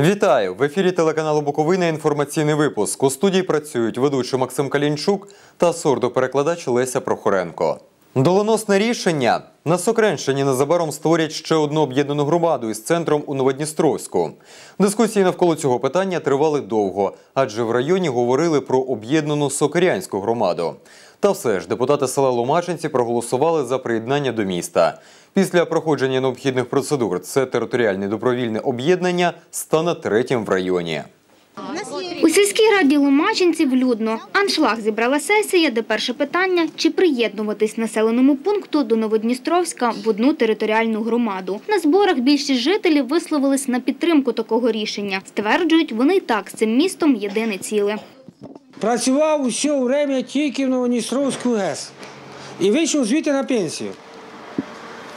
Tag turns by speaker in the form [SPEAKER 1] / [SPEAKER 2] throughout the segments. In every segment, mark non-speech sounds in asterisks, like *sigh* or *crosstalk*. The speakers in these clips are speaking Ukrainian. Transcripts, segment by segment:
[SPEAKER 1] Вітаю! В ефірі телеканалу Буковина інформаційний випуск. У студії працюють ведучий Максим Калінчук та сурдоперекладач Леся Прохоренко. Доленосне рішення на Сокренщині незабаром створять ще одну об'єднану громаду із центром у Новодністровську. Дискусії навколо цього питання тривали довго, адже в районі говорили про об'єднану Сокирянську громаду. Та все ж депутати села Ломачинці проголосували за приєднання до міста. Після проходження необхідних процедур це територіальне добровільне об'єднання стане третім в районі.
[SPEAKER 2] Раді Ломачинців людно. Аншлаг зібрала сесія, де перше питання – чи приєднуватись населеному пункту до Новодністровська в одну територіальну громаду. На зборах більшість жителів висловились на підтримку такого рішення. Стверджують, вони й так з цим містом єдине ціле.
[SPEAKER 3] Працював усе время тільки в Новоністровську ГЕС. І вийшов звідти на пенсію.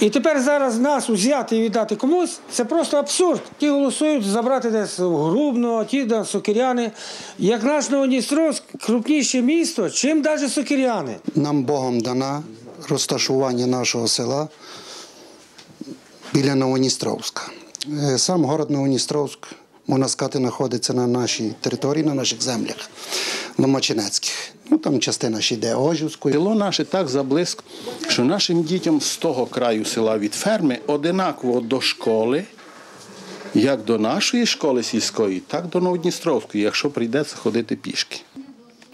[SPEAKER 3] І тепер зараз нас взяти і віддати комусь це просто абсурд. Ті голосують забрати десь Грубно, ті до Сокиряни. Як наш Новодністровськ крупніше місто, чим навіть Сокиряни.
[SPEAKER 4] Нам Богом дана розташування нашого села біля Новоністровська. Е, Сам город Новоністровськ, можна сказати, знаходиться на нашій території, на наших землях Ломачинецьких. Ну, там частина ще йде Ожівською.
[SPEAKER 5] Село наше так заблизько, що нашим дітям з того краю села від ферми одинаково до школи, як до нашої школи сільської, так до Новодністровської, якщо прийдеться ходити пішки.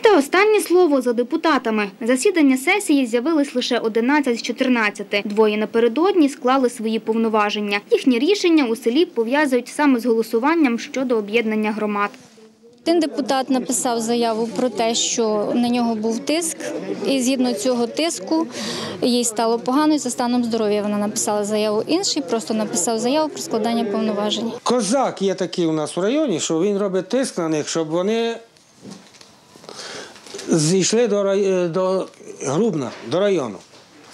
[SPEAKER 2] Та останнє слово за депутатами. Засідання сесії з'явились лише 11 з 14. Двоє напередодні склали свої повноваження. Їхні рішення у селі пов'язують саме з голосуванням щодо об'єднання громад.
[SPEAKER 6] Один депутат написав заяву про те, що на нього був тиск, і згідно цього тиску їй стало погано і за станом здоров'я. Вона написала заяву. Інший просто написав заяву про складання повноважень.
[SPEAKER 3] Козак є такий у нас в районі, що він робить тиск на них, щоб вони зійшли до, рай- до Грубна, до району,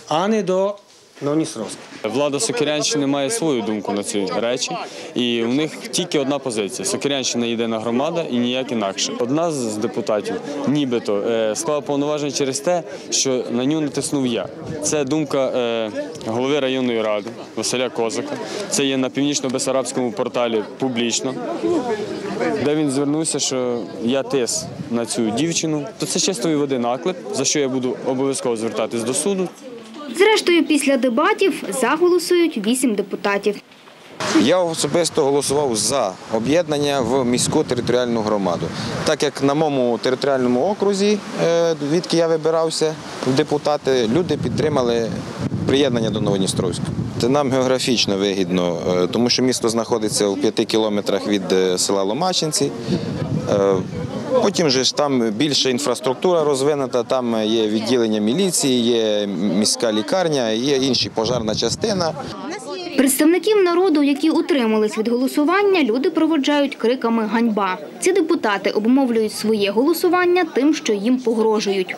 [SPEAKER 3] а не до Новоністровська.
[SPEAKER 7] Влада Сокирянщини має свою думку на ці речі, і у них тільки одна позиція: Сокирянщина єдина громада і ніяк інакше. Одна з депутатів, нібито, е, склала повноваження через те, що на нього натиснув я. Це думка е, голови районної ради Василя Козака. Це є на північно-бесарабському порталі публічно, де він звернувся, що я тис на цю дівчину. То це чистої води наклеп, за що я буду обов'язково звертатись до суду.
[SPEAKER 2] Зрештою, після дебатів за голосують вісім депутатів.
[SPEAKER 8] Я особисто голосував за об'єднання в міську територіальну громаду. Так як на моєму територіальному окрузі, е, звідки я вибирався в депутати, люди підтримали приєднання до Новодністровська. Це нам географічно вигідно, е, тому що місто знаходиться в п'яти кілометрах від е, села Ломачинці. Потім же ж там більше інфраструктура розвинута, там є відділення міліції, є міська лікарня, є інші пожарна частина.
[SPEAKER 2] Представників народу, які утримались від голосування, люди проводжають криками «Ганьба!». Ці депутати обумовлюють своє голосування тим, що їм погрожують.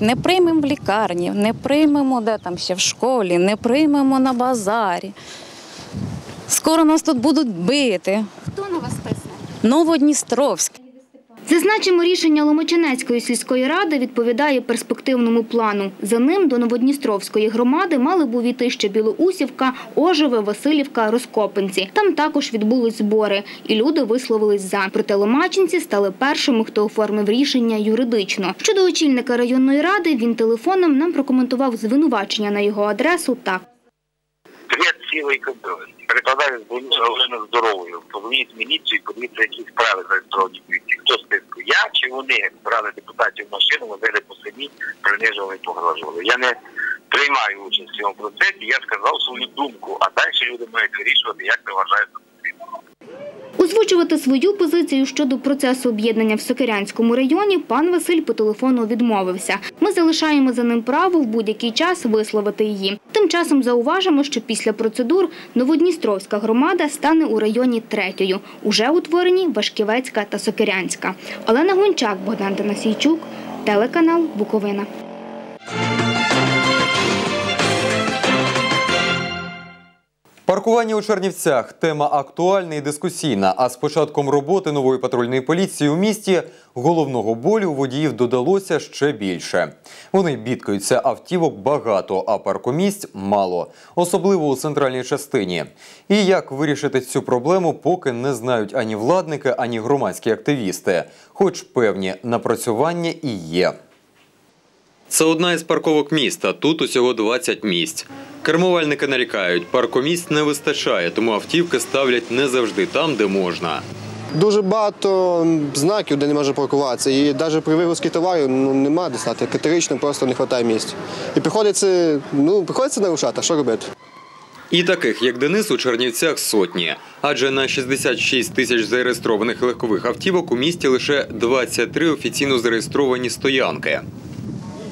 [SPEAKER 9] Не приймемо в лікарні, не приймемо де там ще в школі, не приймемо на базарі. Скоро нас тут будуть бити.
[SPEAKER 2] Хто на вас тисне?
[SPEAKER 9] Новодністровськ.
[SPEAKER 2] Зазначимо, рішення Ломачинецької сільської ради відповідає перспективному плану. За ним до Новодністровської громади мали б увійти ще Білоусівка, Ожеве, Васильівка, Розкопинці. Там також відбулись збори, і люди висловились за. Проте Ломачинці стали першими, хто оформив рішення юридично. Щодо очільника районної ради, він телефоном нам прокоментував звинувачення на його адресу так.
[SPEAKER 10] Привіт цілий кабель. Перекладаю з Галини здоровою. Позвоніть міліцію, подивіться, які справи зареєстровані міліції. Хто списку? Я чи вони брали депутатів в машину, возили по селі, принижували і погрожували. Я не приймаю участь в цьому процесі, я сказав свою думку, а далі люди мають вирішувати, як не вважають.
[SPEAKER 2] Озвучувати свою позицію щодо процесу об'єднання в Сокирянському районі пан Василь по телефону відмовився. Ми залишаємо за ним право в будь-який час висловити її. Тим часом зауважимо, що після процедур Новодністровська громада стане у районі третьою. Уже утворені Вашківецька та Сокирянська. Олена Гончак, Богдан Танасійчук, телеканал Буковина.
[SPEAKER 1] Паркування у Чернівцях тема актуальна і дискусійна. А з початком роботи нової патрульної поліції у місті головного болю водіїв додалося ще більше. Вони бідкаються автівок багато, а паркомісць мало, особливо у центральній частині. І як вирішити цю проблему, поки не знають ані владники, ані громадські активісти, хоч певні напрацювання і є. Це одна із парковок міста. Тут усього 20 місць. Кермувальники нарікають, паркомісць не вистачає, тому автівки ставлять не завжди там, де можна.
[SPEAKER 11] Дуже багато знаків, де не може паркуватися. І навіть при вигрузці товарів ну, нема де стати. Категорично просто не вистачає місць. І приходиться, ну, приходиться нарушати, а що робити?
[SPEAKER 1] І таких, як Денис, у Чернівцях сотні. Адже на 66 тисяч зареєстрованих легкових автівок у місті лише 23 офіційно зареєстровані стоянки.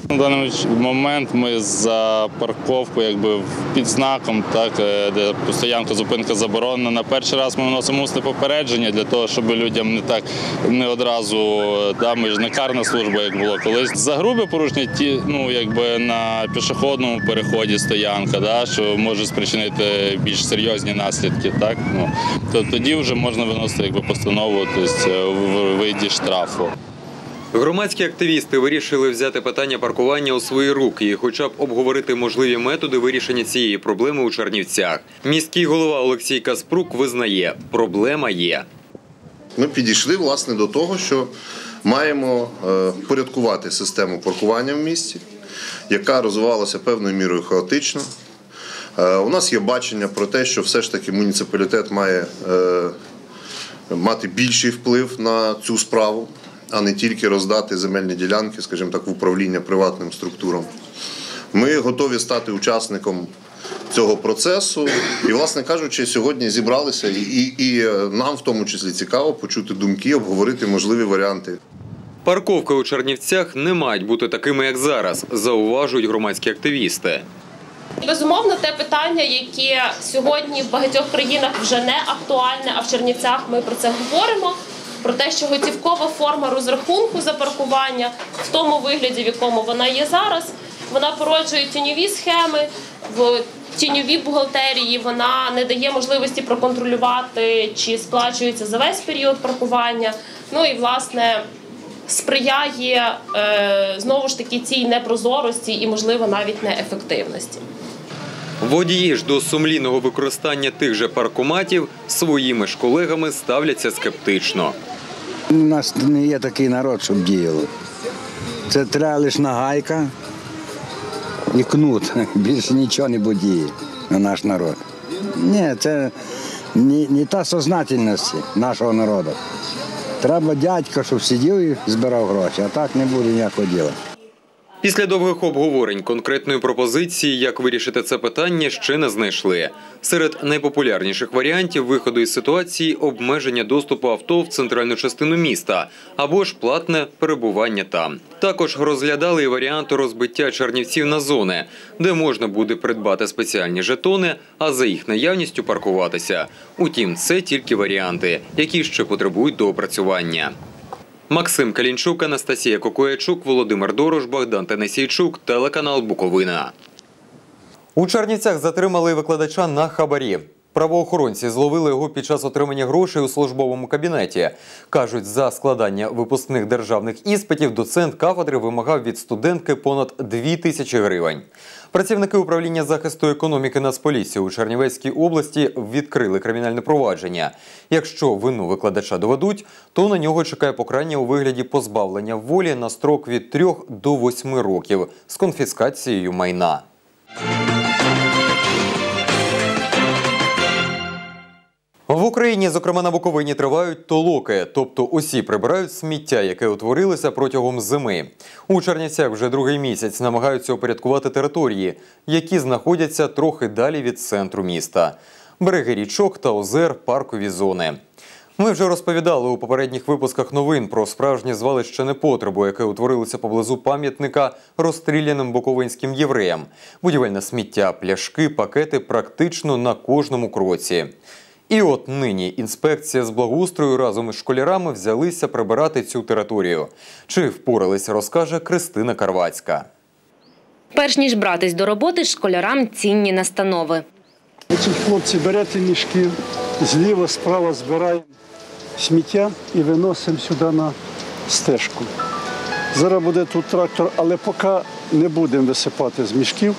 [SPEAKER 12] На даний момент ми за парковку якби під знаком, так, е, де стоянка зупинка заборонена. На перший раз ми вносимо усне попередження для того, щоб людям не так не одразу е, да, ми ж не карна служба, як було колись. За грубе порушення ті, ну якби на пішохідному переході стоянка, да, що може спричинити більш серйозні наслідки. Так, ну то тоді вже можна виносити якби постанову тобто, в виді штрафу.
[SPEAKER 1] Громадські активісти вирішили взяти питання паркування у свої руки і хоча б обговорити можливі методи вирішення цієї проблеми у Чернівцях. Міський голова Олексій Каспрук визнає, проблема є.
[SPEAKER 13] Ми підійшли власне до того, що маємо е, порядкувати систему паркування в місті, яка розвивалася певною мірою хаотично. Е, У нас є бачення про те, що все ж таки муніципалітет має е, мати більший вплив на цю справу, а не тільки роздати земельні ділянки, скажімо так, в управління приватним структурам. Ми готові стати учасником цього процесу. І, власне кажучи, сьогодні зібралися, і, і, і нам в тому числі цікаво почути думки, обговорити можливі варіанти.
[SPEAKER 1] Парковки у Чернівцях не мають бути такими, як зараз, зауважують громадські активісти.
[SPEAKER 14] Безумовно, те питання, яке сьогодні в багатьох країнах вже не актуальне, а в Чернівцях ми про це говоримо. Про те, що готівкова форма розрахунку за паркування в тому вигляді, в якому вона є зараз, вона породжує тіньові схеми в тіньовій бухгалтерії. Вона не дає можливості проконтролювати, чи сплачується за весь період паркування. Ну і власне сприяє е, знову ж таки цій непрозорості і, можливо, навіть неефективності.
[SPEAKER 1] Водії ж до сумлінного використання тих же паркоматів своїми ж колегами ставляться скептично.
[SPEAKER 15] У нас не є такий народ, щоб діяло. Це треба лише нагайка і кнут. *laughs* Більше нічого не будіє на наш народ. Ні, це не, не та сознательність нашого народу. Треба дядька, щоб сидів і збирав гроші, а так не буде ніякого діла.
[SPEAKER 1] Після довгих обговорень конкретної пропозиції, як вирішити це питання, ще не знайшли. Серед найпопулярніших варіантів виходу із ситуації обмеження доступу авто в центральну частину міста або ж платне перебування там. Також розглядали і варіант розбиття чернівців на зони, де можна буде придбати спеціальні жетони, а за їх наявністю паркуватися. Утім, це тільки варіанти, які ще потребують доопрацювання. Максим Калінчук, Анастасія Кокоячук, Володимир Дорош, Богдан Тенесійчук, телеканал Буковина. У Чернівцях затримали викладача на хабарі. Правоохоронці зловили його під час отримання грошей у службовому кабінеті. Кажуть, за складання випускних державних іспитів доцент кафедри вимагав від студентки понад 2 тисячі гривень. Працівники управління захисту економіки Нацполіції у Чернівецькій області відкрили кримінальне провадження. Якщо вину викладача доведуть, то на нього чекає покарання у вигляді позбавлення волі на строк від 3 до 8 років з конфіскацією майна. Україні, зокрема на Буковині, тривають толоки, тобто усі прибирають сміття, яке утворилося протягом зими. У Чернівцях вже другий місяць намагаються упорядкувати території, які знаходяться трохи далі від центру міста. Береги річок та озер, паркові зони. Ми вже розповідали у попередніх випусках новин про справжнє звалище непотребу, яке утворилося поблизу пам'ятника розстріляним буковинським євреям. Будівельне сміття, пляшки, пакети практично на кожному кроці. І от нині інспекція з благоустрою разом із школярами взялися прибирати цю територію. Чи впоралися, розкаже Кристина Карвацька.
[SPEAKER 16] Перш ніж братись до роботи, школярам цінні настанови. Значить, хлопці, берете мішки, зліва, справа збираємо сміття і виносимо сюди на стежку. Зараз буде тут трактор, але поки не будемо висипати з мішків.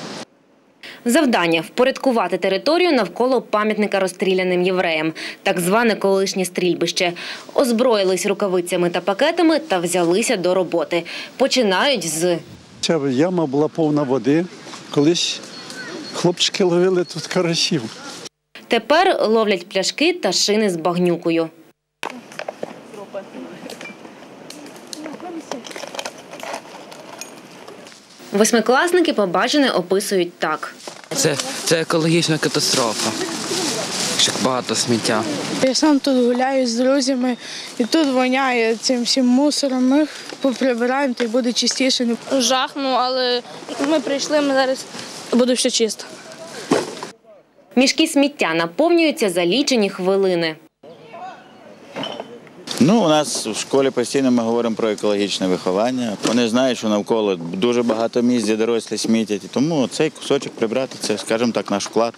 [SPEAKER 17] Завдання впорядкувати територію навколо пам'ятника розстріляним євреям, так зване колишнє стрільбище. Озброїлись рукавицями та пакетами та взялися до роботи. Починають з
[SPEAKER 16] Ця яма була повна води. Колись хлопчики ловили тут карасів.
[SPEAKER 17] тепер ловлять пляшки та шини з багнюкою. Восьмикласники побачене описують так.
[SPEAKER 18] Це, це екологічна катастрофа. Багато сміття.
[SPEAKER 19] Я сам тут гуляю з друзями, і тут воняє цим всім мусором. Ми поприбираємо, то й буде чистіше.
[SPEAKER 20] Жах, ну але ми прийшли, ми зараз буде все чисто.
[SPEAKER 17] Мішки сміття наповнюються за лічені хвилини.
[SPEAKER 21] Ну, у нас в школі постійно ми говоримо про екологічне виховання. Вони знають, що навколо дуже багато місць, де дорослі смітять. Тому цей кусочок прибрати це, скажімо так, наш вклад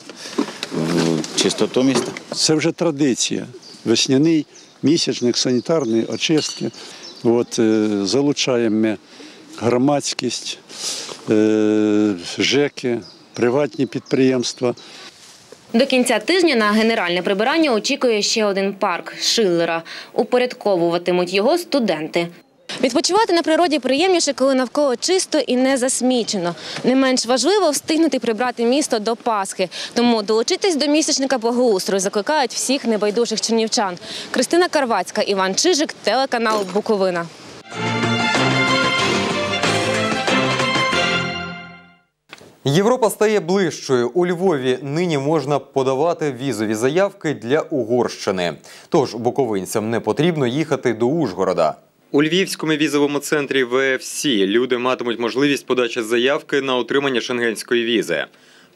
[SPEAKER 21] в чистоту міста.
[SPEAKER 16] Це вже традиція. Весняний місячник санітарної очистки. От, е, залучаємо ми громадськість, е, ЖЕКи, приватні підприємства.
[SPEAKER 17] До кінця тижня на генеральне прибирання очікує ще один парк Шиллера. Упорядковуватимуть його студенти. Відпочивати на природі приємніше, коли навколо чисто і не засмічено. Не менш важливо встигнути прибрати місто до Пасхи. Тому долучитись до місячника благоустрою закликають всіх небайдужих чернівчан. Кристина Карвацька, Іван Чижик, телеканал Буковина.
[SPEAKER 1] Європа стає ближчою. У Львові нині можна подавати візові заявки для Угорщини. Тож буковинцям не потрібно їхати до Ужгорода. У Львівському візовому центрі ВФС люди матимуть можливість подачі заявки на отримання шенгенської візи.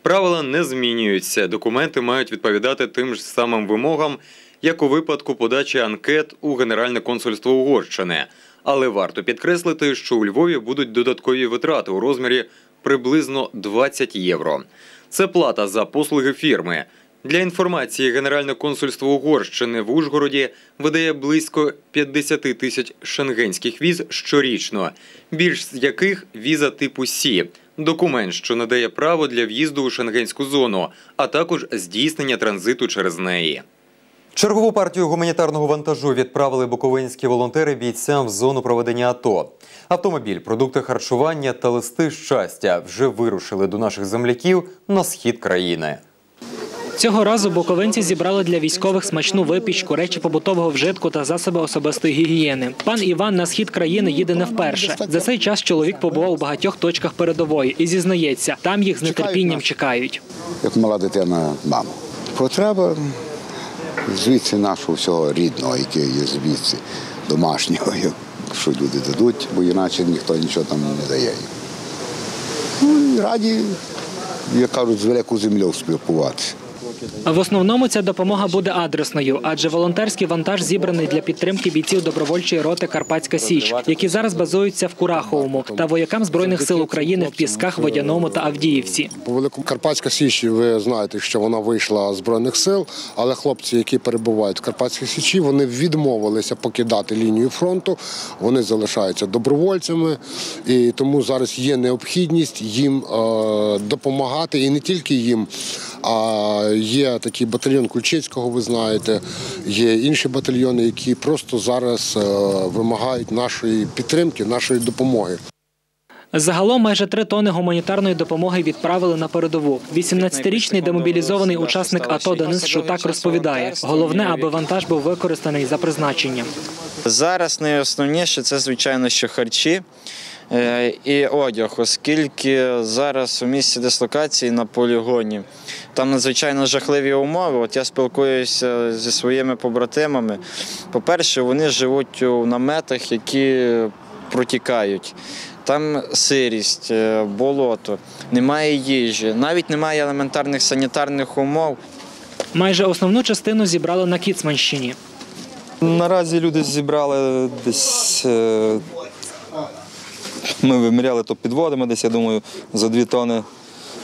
[SPEAKER 1] Правила не змінюються. Документи мають відповідати тим ж самим вимогам, як у випадку подачі анкет у Генеральне консульство Угорщини. Але варто підкреслити, що у Львові будуть додаткові витрати у розмірі приблизно 20 євро. Це плата за послуги фірми. Для інформації Генеральне консульство Угорщини в Ужгороді видає близько 50 тисяч шенгенських віз щорічно, більш з яких віза типу Сі документ, що надає право для в'їзду у шенгенську зону, а також здійснення транзиту через неї. Чергову партію гуманітарного вантажу відправили буковинські волонтери бійцям в зону проведення АТО. Автомобіль, продукти харчування та листи щастя вже вирушили до наших земляків на схід країни.
[SPEAKER 22] Цього разу буковинці зібрали для військових смачну випічку, речі побутового вжитку та засоби особистої гігієни. Пан Іван на схід країни їде не вперше. За цей час чоловік побував у багатьох точках передової і зізнається, там їх з нетерпінням чекають.
[SPEAKER 23] як мала дитина маму. Потреба звідси нашого всього рідного, який є звідси, домашнього, *laughs* що люди дадуть, бо іначе ніхто нічого там не дає. Ну і раді, як кажуть, з великою землею спілкуватися.
[SPEAKER 22] В основному ця допомога буде адресною, адже волонтерський вантаж зібраний для підтримки бійців добровольчої роти Карпатська Січ, які зараз базуються в Кураховому, та воякам збройних сил України в Пісках, Водяному та Авдіївці.
[SPEAKER 24] По великому Карпатська Січ, ви знаєте, що вона вийшла з збройних сил, але хлопці, які перебувають в Карпатській Січі, вони відмовилися покидати лінію фронту. Вони залишаються добровольцями, і тому зараз є необхідність їм е, допомагати, і не тільки їм. А є такий батальйон Кульчицького, ви знаєте, є інші батальйони, які просто зараз е, вимагають нашої підтримки, нашої допомоги.
[SPEAKER 22] Загалом майже три тони гуманітарної допомоги відправили на передову. 18-річний демобілізований учасник АТО Денис Шутак розповідає: головне, аби вантаж був використаний за призначенням.
[SPEAKER 8] Зараз найосновніше це, звичайно, що харчі і одяг, оскільки зараз у місці дислокації на полігоні там надзвичайно жахливі умови. От я спілкуюся зі своїми побратимами. По-перше, вони живуть у наметах, які протікають. Там сирість, е, болото, немає їжі, навіть немає елементарних санітарних умов.
[SPEAKER 22] Майже основну частину зібрали на Кіцманщині.
[SPEAKER 25] Наразі люди зібрали десь. Ми виміряли то підводами, десь, я думаю, за дві тони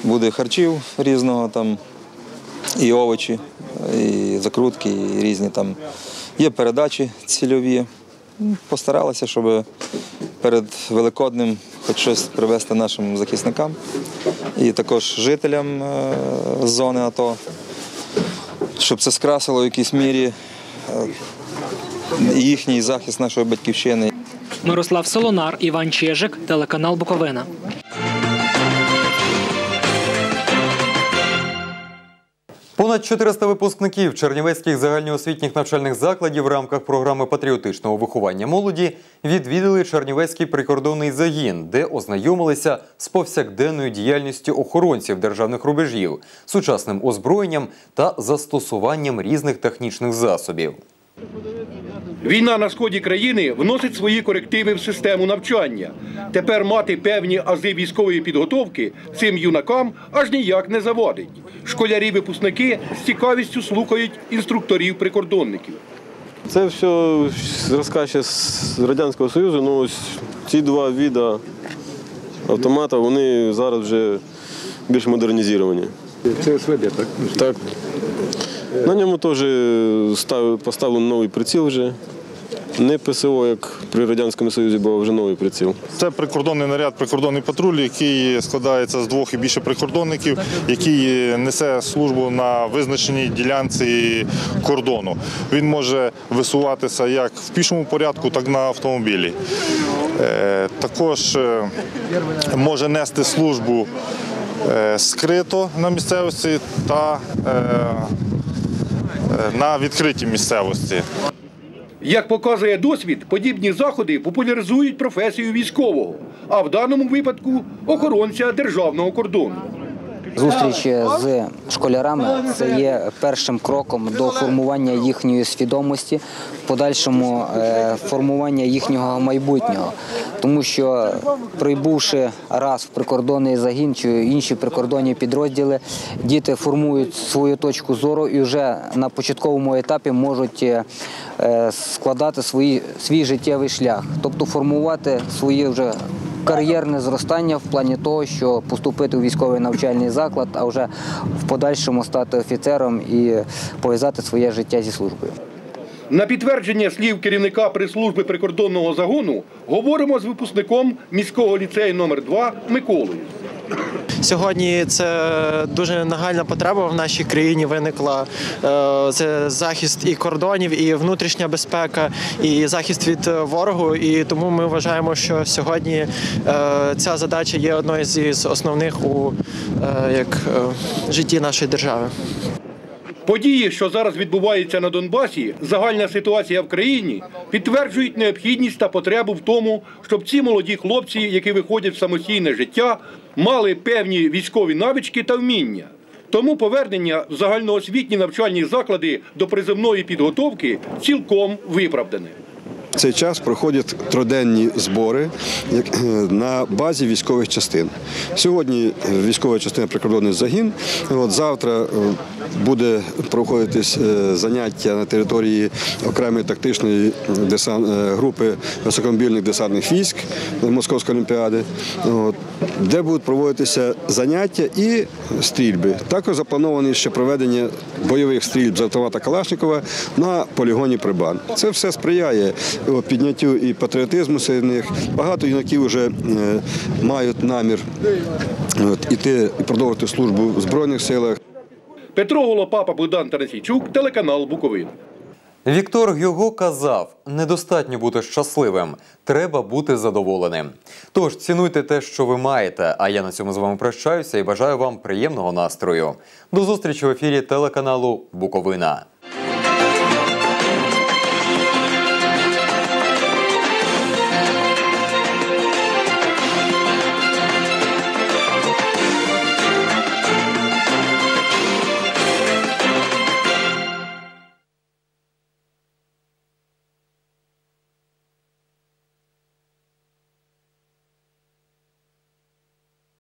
[SPEAKER 25] буде харчів різного там. і овочі, і закрутки, і різні там. Є передачі цільові. Постаралися, щоб перед Великоднем хоч щось привезти нашим захисникам і також жителям е, зони АТО, щоб це скрасило в якійсь мірі е, їхній захист нашої батьківщини.
[SPEAKER 22] Мирослав Солонар, Іван Чижик, телеканал Буковина.
[SPEAKER 1] Понад 400 випускників чернівецьких загальноосвітніх навчальних закладів в рамках програми патріотичного виховання молоді відвідали Чернівецький прикордонний загін, де ознайомилися з повсякденною діяльністю охоронців державних рубежів, сучасним озброєнням та застосуванням різних технічних засобів.
[SPEAKER 24] Війна на сході країни вносить свої корективи в систему навчання. Тепер мати певні ази військової підготовки цим юнакам аж ніяк не завадить. Школярі-випускники з цікавістю слухають інструкторів-прикордонників.
[SPEAKER 21] Це все зразка ще з Радянського Союзу. Ну, ось ці два види автомата, вони зараз вже більш модернізовані.
[SPEAKER 26] Це СВД, так?
[SPEAKER 21] Так. На ньому теж став- поставлено новий приціл вже. Не ПСО, як при Радянському Союзі, бо вже новий приціл.
[SPEAKER 27] Це прикордонний наряд, прикордонний патруль, який складається з двох і більше прикордонників, який несе службу на визначеній ділянці кордону. Він може висуватися як в пішому порядку, так і на автомобілі. Е, Також е, може нести службу е, скрито на місцевості та е, е, на відкритій місцевості.
[SPEAKER 24] Як показує досвід, подібні заходи популяризують професію військового, а в даному випадку охоронця державного кордону.
[SPEAKER 28] Зустріч з школярами це є першим кроком до формування їхньої свідомості, подальшому е, формування їхнього майбутнього. Тому що прибувши раз в прикордонний загін чи інші прикордонні підрозділи, діти формують свою точку зору і вже на початковому етапі можуть е, складати свої, свій життєвий шлях, тобто формувати свої вже кар'єрне зростання в плані того, що поступити у військовий навчальний заклад, а вже в подальшому стати офіцером і пов'язати своє життя зі службою.
[SPEAKER 24] На підтвердження слів керівника прес-служби прикордонного загону говоримо з випускником міського ліцею номер 2 Миколою.
[SPEAKER 29] Сьогодні це дуже нагальна потреба в нашій країні виникла. Е, Це захист і кордонів, і внутрішня безпека, і захист від ворогу. І тому ми вважаємо, що сьогодні е, ця задача є одною з основних у е, як, е, житті нашої держави.
[SPEAKER 24] Події, що зараз відбуваються на Донбасі, загальна ситуація в країні підтверджують необхідність та потребу в тому, щоб ці молоді хлопці, які виходять в самостійне життя, мали певні військові навички та вміння. Тому повернення в загальноосвітні навчальні заклади до приземної підготовки цілком виправдане.
[SPEAKER 30] Цей час проходять триденні збори е, на базі військових частин. Сьогодні військова частина прикордонний загін. От завтра е, буде проходитись е, заняття на території окремої тактичної групи високомобільних десантних військ Московської олімпіади, де будуть проводитися заняття і стрільби. Також заплановано ще проведення бойових стрільб з автомата Калашникова на полігоні Прибан. Це все сприяє підняттю і патріотизму серед них. Багато юнаків вже е, мають намір іти і продовжити службу в Збройних силах.
[SPEAKER 24] Петро Голопапа, Богдан Тарасійчук, телеканал Буковина.
[SPEAKER 1] Віктор Гюго казав: недостатньо бути щасливим, треба бути задоволеним. Тож цінуйте те, що ви маєте. А я на цьому з вами прощаюся і бажаю вам приємного настрою. До зустрічі в ефірі телеканалу Буковина.